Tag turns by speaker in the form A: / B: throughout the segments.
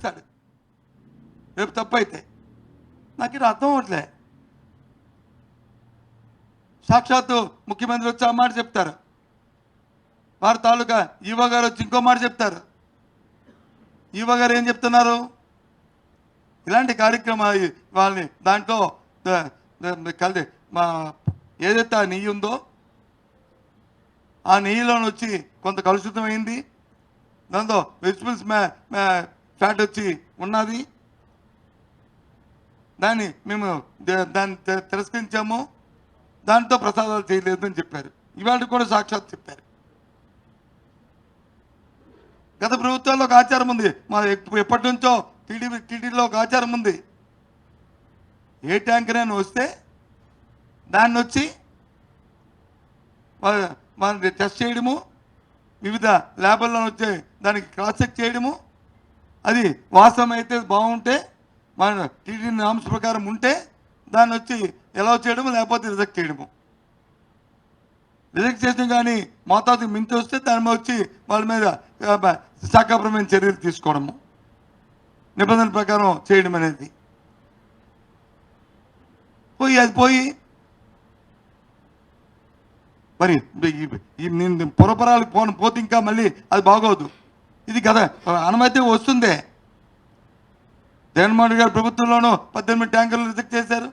A: ఇస్తాడు రేపు తప్పు అయితే నాకు ఇది అర్థం అవట్లే సాక్షాత్తు ముఖ్యమంత్రి వచ్చి ఆ మాట చెప్తారు. వారి తాలూకా ఈవో గారు వచ్చి ఇంకో మాట చెప్తారు. ఈవో గారు ఏం చెప్తున్నారు? ఇలాంటి కార్యక్రమాలు వాళ్ళని దాంట్లో కలిసి మా ఏదైతే ఆ నెయ్యి ఉందో ఆ నెయ్యిలోని వచ్చి కొంత కలుషితమైంది. దాంతో వెజిటబుల్స్ ఫ్యాట్ వచ్చి ఉన్నది. దాన్ని మేము దాన్ని తిరస్కరించాము. దాంతో ప్రసాదాలు చేయలేదు అని చెప్పారు. ఇవాళ కూడా సాక్షాత్ చెప్పారు. గత ప్రభుత్వాల్లో ఒక ఆచారం ఉంది. మా ఎప్పటి నుంచో టీడీపీ టీడీలో ఒక ఆచారం ఉంది. ఏ ట్యాంకర్ అయినా వస్తే దాన్ని వచ్చి వా- టెస్ట్ చేయడము. వివిధ ల్యాబుల్లో వచ్చే దానికి క్రాస్ చెక్ చేయడము. అది వాస్తవం అయితే బాగుంటే మన టీడీ నామ్స్ ప్రకారం ఉంటే దాన్ని వచ్చి ఎలా చేయడము లేకపోతే రిజెక్ట్ చేయడము. రిజెక్ట్ చేసిన కానీ మోతాదు మించి వస్తే దాని మీద వచ్చి వాళ్ళ మీద శాఖాపరమైన చర్యలు తీసుకోవడము. నిబంధన ప్రకారం చేయడం అనేది. పోయి అది పోయి మరి ఈ- నేను పొరపరాలకు పోను పోతే ఇంకా మళ్ళీ అది బాగోదు. ఇది కదా అనుమతి వస్తుంది. జగన్మోహన్ రెడ్డి గారి ప్రభుత్వంలోనూ పద్దెనిమిది ట్యాంకర్లు రిజెక్ట్ చేశారు.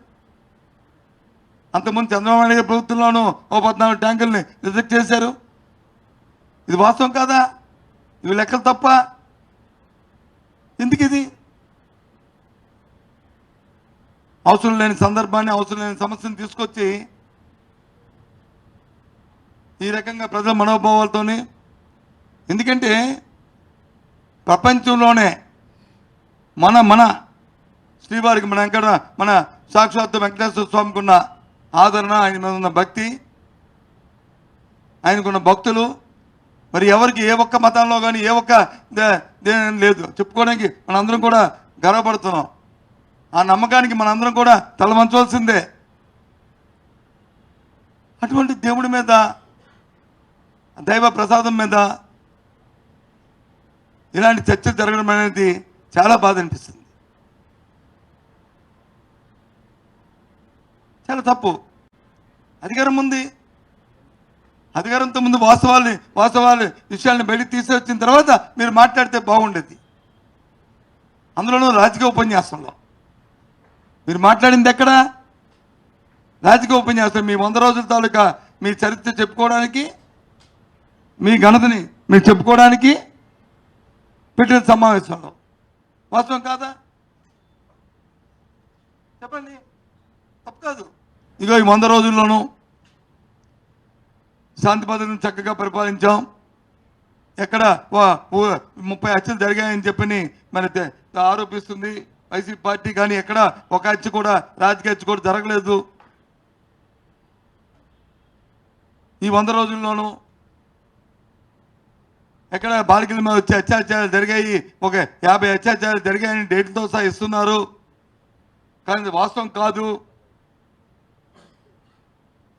A: అంతకుముందు చంద్రబాబు నాయుడు గారి ప్రభుత్వంలోనూ ఓ పద్నాలుగు ట్యాంకుల్ని రిజెక్ట్ చేశారు. ఇది వాస్తవం కాదా? ఇవి లెక్కలు తప్ప. ఎందుకు ఇది? అవసరం లేని సందర్భాన్ని అవసరం లేని సమస్యను తీసుకొచ్చి ఈ రకంగా ప్రజల మనోభావాలతోని. ఎందుకంటే ప్రపంచంలోనే మన మన శ్రీవారికి మన వెంకట మన సాక్షాత్ వెంకటేశ్వర స్వామికి ఉన్న ఆదరణ ఆయన మీద ఉన్న భక్తి ఆయనకున్న భక్తులు మరి ఎవరికి ఏ ఒక్క మతంలో కానీ ఏ ఒక్క దే- దేని లేదు. చెప్పుకోవడానికి మనందరం కూడా గర్వపడుతున్నాం. ఆ నమ్మకానికి మనందరం కూడా తలవంచవలసిందే. అటువంటి దేవుడి మీద దైవ ప్రసాదం మీద ఇలాంటి చర్చలు జరగడం అనేది చాలా బాధ అనిపిస్తుంది. చాలా తప్పు. అధికారం ఉంది. అధికారంతో ముందు వాస్తవాల్ని వాస్తవాలు విషయాల్ని బయటికి తీసుకొచ్చిన తర్వాత మీరు మాట్లాడితే బాగుండేది. అందులోనూ రాజకీయ ఉపన్యాసంలో. మీరు మాట్లాడింది ఎక్కడ? రాజకీయ ఉపన్యాసం మీ వంద రోజుల తాలూకా మీ చరిత్ర చెప్పుకోవడానికి మీ ఘనతని మీరు చెప్పుకోవడానికి పెట్టిన సమావేశంలో. వాస్తవం కాదా? చెప్పండి. తప్పు కాదు. ఇగో ఈ వంద రోజుల్లోనూ శాంతి భద్రతను చక్కగా పరిపాలించాం. ఎక్కడ? ముప్పై హత్యలు జరిగాయని చెప్పని మరి ఆరోపిస్తుంది వైసీపీ పార్టీ కానీ ఎక్కడ ఒక హత్య కూడా రాజకీయ హత్య కూడా జరగలేదు. ఈ వంద రోజుల్లోనూ ఎక్కడ బాలికల మీద వచ్చే అత్యాచారాలు జరిగాయి? ఒక యాభై అత్యాచారాలు జరిగాయని డేట్లతో సహా ఇస్తున్నారు. కానీ వాస్తవం కాదు.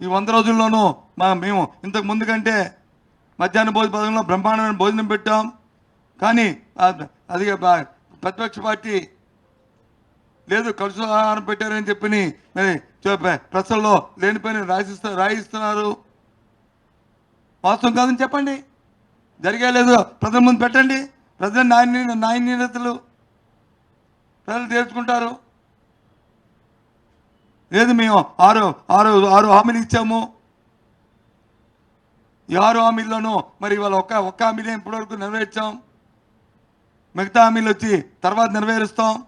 A: ఈ వంద రోజుల్లోనూ మా మేము ఇంతకు ముందు కంటే మధ్యాహ్న భోజన పథకంలో బ్రహ్మాండమైన భోజనం పెట్టాం. కానీ అది బా- ప్రతిపక్ష పార్టీ లేదు కలుసు ఆహారం పెట్టారని చెప్పి మరి ప్రశ్నల్లో లేనిపోయిన రాసిస్తూ రాయిస్తున్నారు. వాస్తవం కాదని చెప్పండి. జరిగే లేదు. ప్రజల ముందు పెట్టండి. ప్రజల నాణ్య నాయనీయతలు ప్రజలు తీర్చుకుంటారు లేదు మేము ఆరు ఆరు ఆరు హామీలు ఇచ్చాము. ఈ ఆరు హామీల్లోనూ మరి ఇవాళ ఒక్క ఒక్క హామీని ఇప్పటివరకు నెరవేర్చాం. మిగతా హామీలు వచ్చి తర్వాత నెరవేరుస్తాం.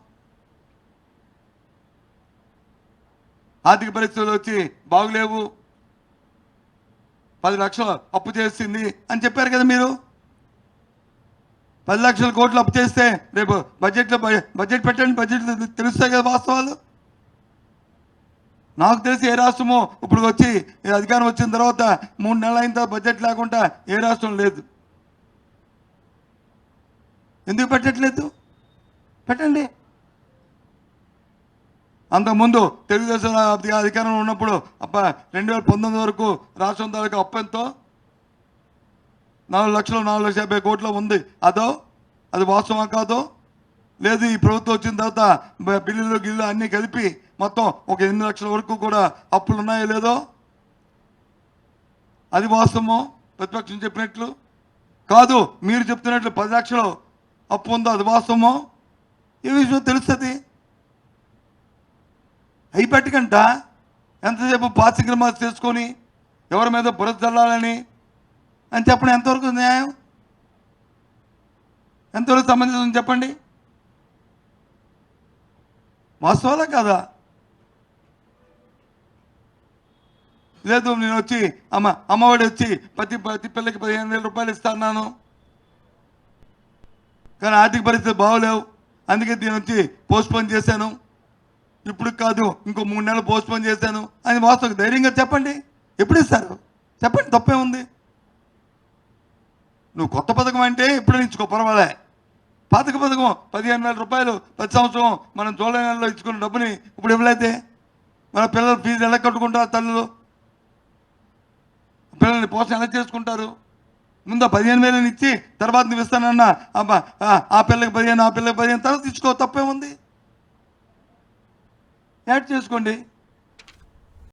A: ఆర్థిక పరిస్థితులు వచ్చి బాగులేవు. పది లక్షలు అప్పు చేసింది అని చెప్పారు కదా మీరు? పది లక్షల కోట్లు అప్పు చేస్తే రేపు బడ్జెట్లో బడ్జెట్ పెట్టండి బడ్జెట్ తెలుస్తాయి కదా వాస్తవాలు. నాకు తెలిసి ఏ రాష్ట్రమో ఇప్పుడు వచ్చి అధికారం వచ్చిన తర్వాత మూడు నెలల అయిన తర్వాత బడ్జెట్ లేకుండా ఏ రాష్ట్రం లేదు. ఎందుకు పెట్టట్లేదు? పెట్టండి. అంతకుముందు తెలుగుదేశం అధికారంలో ఉన్నప్పుడు అప్ప రెండు వేల పంతొమ్మిది వరకు రాష్ట్రం తాలూకా అప్పు ఎంతో? నాలుగు లక్షలు నాలుగు లక్షల యాభై కోట్లు ఉంది. అదో? అది వాస్తవం కాదో? లేదు ఈ ప్రభుత్వం వచ్చిన తర్వాత బిల్లులు గిల్లు అన్నీ కలిపి మొత్తం ఒక ఎనిమిది లక్షల వరకు కూడా అప్పులు ఉన్నాయో లేదో? అది వాస్తవమో? ప్రతిపక్షం చెప్పినట్లు? కాదు మీరు చెప్తున్నట్లు పది లక్షలు అప్పు ఉందో అది వాస్తవమో? ఈ విషయం తెలుస్తుంది. అయిపెట్టకంట ఎంతసేపు పాసికల మాస్ చేసుకొని ఎవరి మీద బురద చల్లాలని అని చెప్పడం ఎంతవరకు న్యాయం? ఎంతవరకు సంబంధించిన చెప్పండి. వాస్తవాలా కాదా? లేదు నేను వచ్చి అమ్మ అమ్మఒడి వచ్చి ప్రతి ప్రతి పిల్లకి పదిహేను వేల రూపాయలు ఇస్తాను కానీ ఆర్థిక పరిస్థితి బాగోలేవు. అందుకే దీని వచ్చి పోస్ట్పోన్ చేశాను. ఇప్పుడు కాదు ఇంకో మూడు నెలలు పోస్ట్పోన్ చేశాను. అని వాస్తవం ధైర్యంగా చెప్పండి. ఎప్పుడు ఇస్తారు? చెప్పండి తప్పే ఉంది. నువ్వు కొత్త పథకం అంటే ఎప్పుడు ఇచ్చుకో పర్వాలే. పాతక పథకం పదిహేను వేల రూపాయలు ప్రతి సంవత్సరం మనం జూలై నెలలో ఇచ్చుకున్న డబ్బుని ఇప్పుడు ఇవ్వలేదే. మన పిల్లల ఫీజు ఎలా కట్టుకుంటారు తల్లులు? పిల్లల్ని పోషణ ఎలా చేసుకుంటారు? ముందు పదిహేను వేలని ఇచ్చి తర్వాత నువ్వు ఇస్తానన్న అబ్బా, ఆ ఆ పిల్లకి పదిహేను ఆ పిల్లకి పదిహేను తర్వాత ఇచ్చుకో తప్పే ఉంది యాడ్ చేసుకోండి.